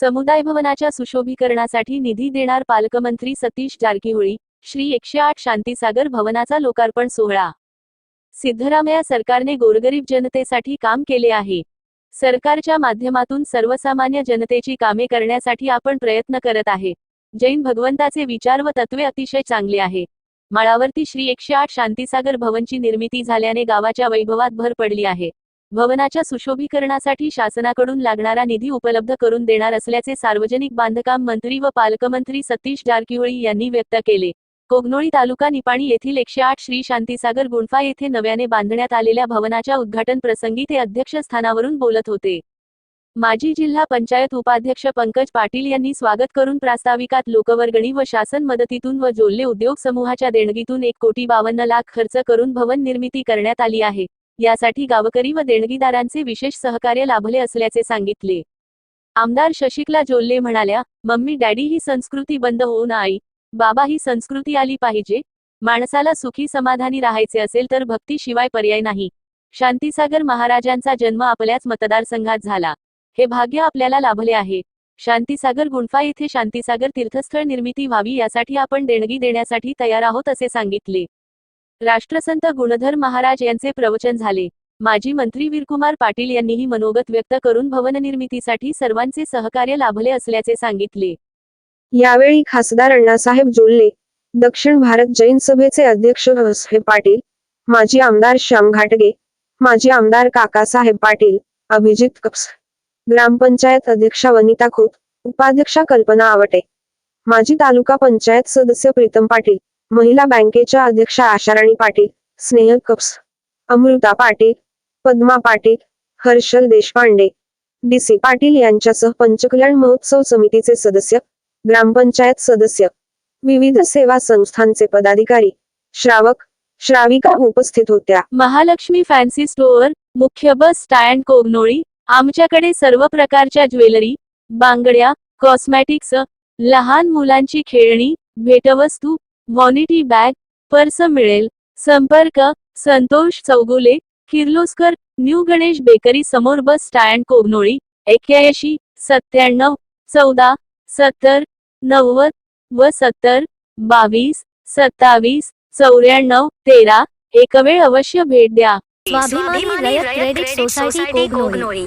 समुदाय भवनाच्या सुशोभीकरणासाठी निधी देणार पालकमंत्री सतीश जारकीहोळी श्री एकशे आठ शांतीसागर भवनाचा लोकार्पण सोहळा. सिद्धरामया सरकारने गोरगरीब जनतेसाठी काम केले आहे. सरकारच्या माध्यमातून सर्वसामान्य जनतेची कामे करण्यासाठी आपण प्रयत्न करत आहे. जैन भगवंताचे विचार व तत्वे अतिशय चांगले आहे. माळावरती श्री एकशे आठ शांतीसागर भवनची निर्मिती झाल्याने गावाच्या वैभवात भर पडली आहे. भवनाच्या सुशोभीकरणासाठी शासनाकडून लागणारा निधी उपलब्ध करून देणार असल्याचे सार्वजनिक बांधकाम मंत्री व पालकमंत्री सतीश जारकिहोळी यांनी व्यक्त केले. कोगनोळी तालुका निपाणी येथील एकशे आठ श्री शांतीसागर गुंफा येथे नव्याने बांधण्यात आलेल्या भवनाच्या उद्घाटन प्रसंगी ते अध्यक्षस्थानावरून बोलत होते. माजी जिल्हा पंचायत उपाध्यक्ष पंकज पाटील यांनी स्वागत करून प्रास्ताविकात लोकवर्गणी व शासन मदतीतून व जोल्ले उद्योग समूहाच्या देणगीतून एक कोटी बावन्न लाख खर्च करून भवन निर्मिती करण्यात आली आहे. यासाठी गावकरी व देणगीदारांचे विशेष सहकार्य लाभले असल्याचे सांगितले. आमदार शशिकला जोल्ले म्हणाल्या मम्मी डॅडी ही संस्कृती बंद होऊन आई बाबा ही संस्कृती आली पाहिजे. माणसाला सुखी समाधानी राहायचे असेल तर भक्तीशिवाय पर्याय नाही. शांतीसागर महाराजांचा जन्म आपल्याच मतदारसंघात झाला. हे भाग्य आपल्याला लाभले आहे. शांतीसागर गुंफा येथे शांतीसागर तीर्थस्थळ निर्मिती व्हावी यासाठी आपण देणगी देण्यासाठी तयार आहोत असे सांगितले. राष्ट्रसंत गुणधर महाराज यांचे प्रवचन झाले. माजी मंत्री वीरकुमार पाटील यांनीही मनोगत व्यक्त करून भवन निर्मितीसाठी सर्वांचे सहकार्य लाभले असल्याचे सांगितले. यावेळी खासदार अण्णासाहेब जोल्ले दक्षिण भारत जैन सभेचे अध्यक्ष हे पाटील माजी आमदार श्याम घाटगे माजी आमदार काकासाहेब पाटील अभिजित कप्स ग्रामपंचायत अध्यक्षा वनिता खोत उपाध्यक्षा कल्पना आवटे माजी तालुका पंचायत सदस्य प्रीतम पाटील महिला बँकेच्या अध्यक्षा आशाराणी पाटील स्नेह कप्स अमृता पाटील पद्मा पाटील हर्षल देशपांडे डी सी पाटील यांच्यासह पंचकल्याण महोत्सव समितीचे सदस्य ग्रामपंचायत सदस्य विविध सेवा संस्थांचे पदाधिकारी श्रावक श्राविका उपस्थित होत्या. महालक्ष्मी फॅन्सी स्टोअर मुख्य बस स्टँड कोगनोळी आमच्याकडे सर्व प्रकारच्या ज्वेलरी बांगड्या कॉस्मॅटिक्स लहान मुलांची खेळणी भेटवस्तू व्हॉनिटी बॅग पर्स मिळेल. संपर्क संतोष चौगुले किर्लोस्कर न्यू गणेश बेकरी समोर बस स्टँड कोगनोळी एक्क्याऐंशी सत्त्याण्णव चौदा सत्तर नव्वद व सत्तर बावीस सत्तावीस चौऱ्याण्णव तेरा. एक वेळ अवश्य भेट द्या. स्वाभिमानी रयत क्रेडिट सोसायटी कोगनोळी.